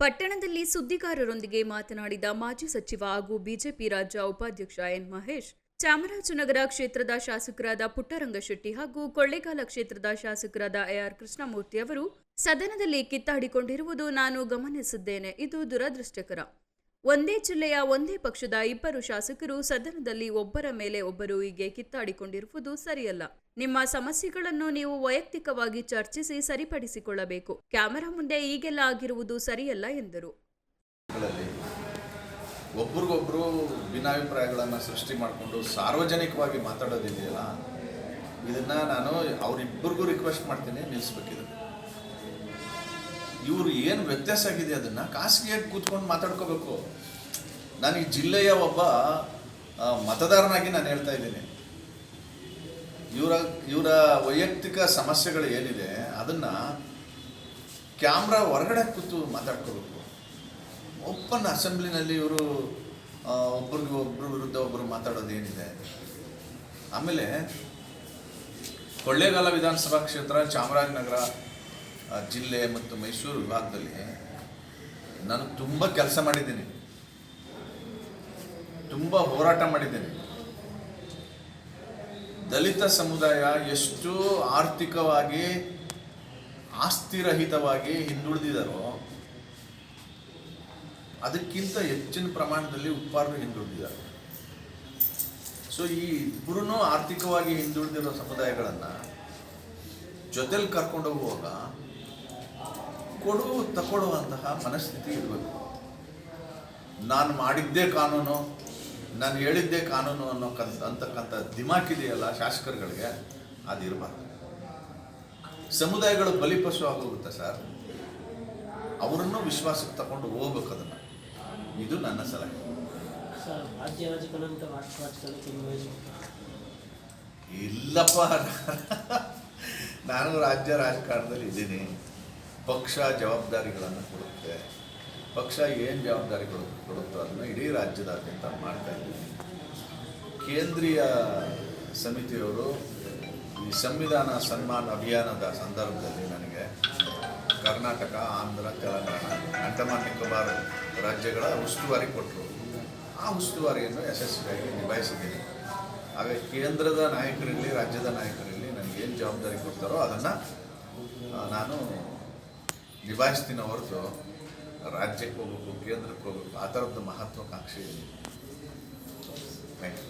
ಪಟ್ಟಣದಲ್ಲಿ ಸುದ್ದಿಗಾರರೊಂದಿಗೆ ಮಾತನಾಡಿದ ಮಾಜಿ ಸಚಿವ ಹಾಗೂ ಬಿಜೆಪಿ ರಾಜ್ಯ ಉಪಾಧ್ಯಕ್ಷ ಎನ್ ಮಹೇಶ್, ಚಾಮರಾಜನಗರ ಕ್ಷೇತ್ರದ ಶಾಸಕರಾದ ಪುಟ್ಟರಂಗಶೆಟ್ಟಿ ಹಾಗೂ ಕೊಳ್ಳೇಗಾಲ ಕ್ಷೇತ್ರದ ಶಾಸಕರಾದ ಎಆರ್ ಕೃಷ್ಣಮೂರ್ತಿ ಅವರು ಸದನದಲ್ಲಿ ಕಿತ್ತಾಡಿಕೊಂಡಿರುವುದು ನಾನು ಗಮನಿಸಿದ್ದೇನೆ. ಇದು ದುರದೃಷ್ಟಕರ. ಒಂದೇ ಜಿಲ್ಲೆಯ ಒಂದೇ ಪಕ್ಷದ ಇಬ್ಬರು ಶಾಸಕರು ಸದನದಲ್ಲಿ ಒಬ್ಬರ ಮೇಲೆ ಒಬ್ಬರು ಹೀಗೆ ಕಿತ್ತಾಡಿಕೊಂಡಿರುವುದು ಸರಿಯಲ್ಲ. ನಿಮ್ಮ ಸಮಸ್ಯೆಗಳನ್ನು ನೀವು ವೈಯಕ್ತಿಕವಾಗಿ ಚರ್ಚಿಸಿ ಸರಿಪಡಿಸಿಕೊಳ್ಳಬೇಕು. ಕ್ಯಾಮೆರಾ ಮುಂದೆ ಈಗೆಲ್ಲ ಆಗಿರುವುದು ಸರಿಯಲ್ಲ ಎಂದರು. ಒಬ್ರಿಗೊಬ್ರು ಭಿನ್ನಾಭಿಪ್ರಾಯಗಳನ್ನು ಸೃಷ್ಟಿ ಮಾಡಿಕೊಂಡು ಸಾರ್ವಜನಿಕವಾಗಿ ಮಾತಾಡೋದಿದೆಯಲ್ಲ, ಇದನ್ನ ನಾನು ಅವರಿಬ್ಬರಿಗೂ ರಿಕ್ವೆಸ್ಟ್ ಮಾಡ್ತೀನಿ ನಿಲ್ಲಿಸ್ಬೇಕಿದೆ ಇವರು ಏನು ವ್ಯತ್ಯಾಸ ಆಗಿದೆ ಅದನ್ನು ಖಾಸಗಿಯಾಗಿ ಕೂತ್ಕೊಂಡು ಮಾತಾಡ್ಕೋಬೇಕು. ನಾನು ಜಿಲ್ಲೆಯ ಒಬ್ಬ ಮತದಾರನಾಗಿ ನಾನು ಹೇಳ್ತಾ ಇದ್ದೀನಿ. ಇವರ ಇವರ ವೈಯಕ್ತಿಕ ಸಮಸ್ಯೆಗಳು ಏನಿದೆ ಅದನ್ನು ಕ್ಯಾಮ್ರಾ ಹೊರಗಡೆ ಕೂತು ಮಾತಾಡ್ಕೋಬೇಕು. ಓಪನ್ ಅಸೆಂಬ್ಲಿನಲ್ಲಿ ಇವರು ಒಬ್ರಿಗೆ ಒಬ್ಬರು ವಿರುದ್ಧ ಒಬ್ಬರು ಮಾತಾಡೋದು ಏನಿದೆ? ಆಮೇಲೆ ಕೊಳ್ಳೇಗಾಲ ವಿಧಾನಸಭಾ ಕ್ಷೇತ್ರ, ಚಾಮರಾಜನಗರ ಜಿಲ್ಲೆ ಮತ್ತು ಮೈಸೂರು ವಿಭಾಗದಲ್ಲಿ ನಾನು ತುಂಬ ಕೆಲಸ ಮಾಡಿದ್ದೀನಿ. ತುಂಬ ಹೋರಾಟ ಮಾಡಿದ್ದೀನಿ. ದಲಿತ ಸಮುದಾಯ ಎಷ್ಟು ಆರ್ಥಿಕವಾಗಿ ಆಸ್ತಿರಹಿತವಾಗಿ ಹಿಂದುಳಿದಿದ್ದಾರೋ ಅದಕ್ಕಿಂತ ಹೆಚ್ಚಿನ ಪ್ರಮಾಣದಲ್ಲಿ ಉಪ್ಪಾರರು ಹಿಂದುಳಿದಿದ್ದಾರೆ. ಸೊ ಈ ಇಬ್ಬರೂ ಆರ್ಥಿಕವಾಗಿ ಹಿಂದುಳಿದಿರೋ ಸಮುದಾಯಗಳನ್ನು ಜೊತೆಲಿ ಕರ್ಕೊಂಡು ಹೋಗುವಾಗ ಕೊಡು ತಗೊಳ್ಳುವಂತಹ ಮನಸ್ಥಿತಿ ಇರಬೇಕು. ನಾನು ಮಾಡಿದ್ದೇ ಕಾನೂನು ನಾನು ಹೇಳಿದ್ದೇ ಕಾನೂನು ಅನ್ನೋ ಅಂತಕ್ಕಂಥ ದಿಮಾಕಿದೆಯಲ್ಲ ಶಾಸಕರುಗಳಿಗೆ ಅದಿರಬಾರ್ದು. ಸಮುದಾಯಗಳು ಬಲಿಪಶು ಆಗೋಗುತ್ತೆ ಸರ್. ಅವರನ್ನು ವಿಶ್ವಾಸಕ್ಕೆ ತಗೊಂಡು ಹೋಗ್ಬೇಕು ಅದನ್ನು. ಇದು ನನ್ನ ಸಲಹೆ. ಇಲ್ಲಪ್ಪ. ನಾನು ರಾಜ್ಯ ರಾಜಕಾರಣದಲ್ಲಿ ಇದ್ದೀನಿ. ಪಕ್ಷ ಜವಾಬ್ದಾರಿಗಳನ್ನು ಕೊಡುತ್ತೆ. ಪಕ್ಷ ಏನು ಜವಾಬ್ದಾರಿಗಳು ಕೊಡುತ್ತೋ ಅದನ್ನು ಇಡೀ ರಾಜ್ಯದಾದ್ಯಂತ ಮಾಡ್ತಾ ಇದ್ದೀನಿ ಕೇಂದ್ರೀಯ ಸಮಿತಿಯವರು ಈ ಸಂವಿಧಾನ ಸನ್ಮಾನ ಅಭಿಯಾನದ ಸಂದರ್ಭದಲ್ಲಿ ನನಗೆ ಕರ್ನಾಟಕ, ಆಂಧ್ರ, ತೆಲಂಗಾಣ, ಅಂಡಮಾನ್, ನಿಕೋಬಾರ್ ರಾಜ್ಯಗಳ ಉಸ್ತುವಾರಿ ಕೊಟ್ಟರು. ಆ ಉಸ್ತುವಾರಿಯನ್ನು ಯಶಸ್ವಿಯಾಗಿ ನಿಭಾಯಿಸಿದ್ದೀನಿ. ಹಾಗೆ ಕೇಂದ್ರದ ನಾಯಕರಲ್ಲಿ ರಾಜ್ಯದ ನಾಯಕರಲ್ಲಿ ನನಗೇನು ಜವಾಬ್ದಾರಿ ಕೊಡ್ತಾರೋ ಅದನ್ನು ನಾನು ನಿಭಾಯಿಸ್ತೀನಿ ಹೊರತು ರಾಜ್ಯಕ್ಕೆ ಹೋಗ್ಬೇಕು ಕೇಂದ್ರಕ್ಕೆ ಹೋಗ್ಬೇಕು ಆ ಥರದ್ದು ಮಹತ್ವಾಕಾಂಕ್ಷೆ ಇದೆ. Thank you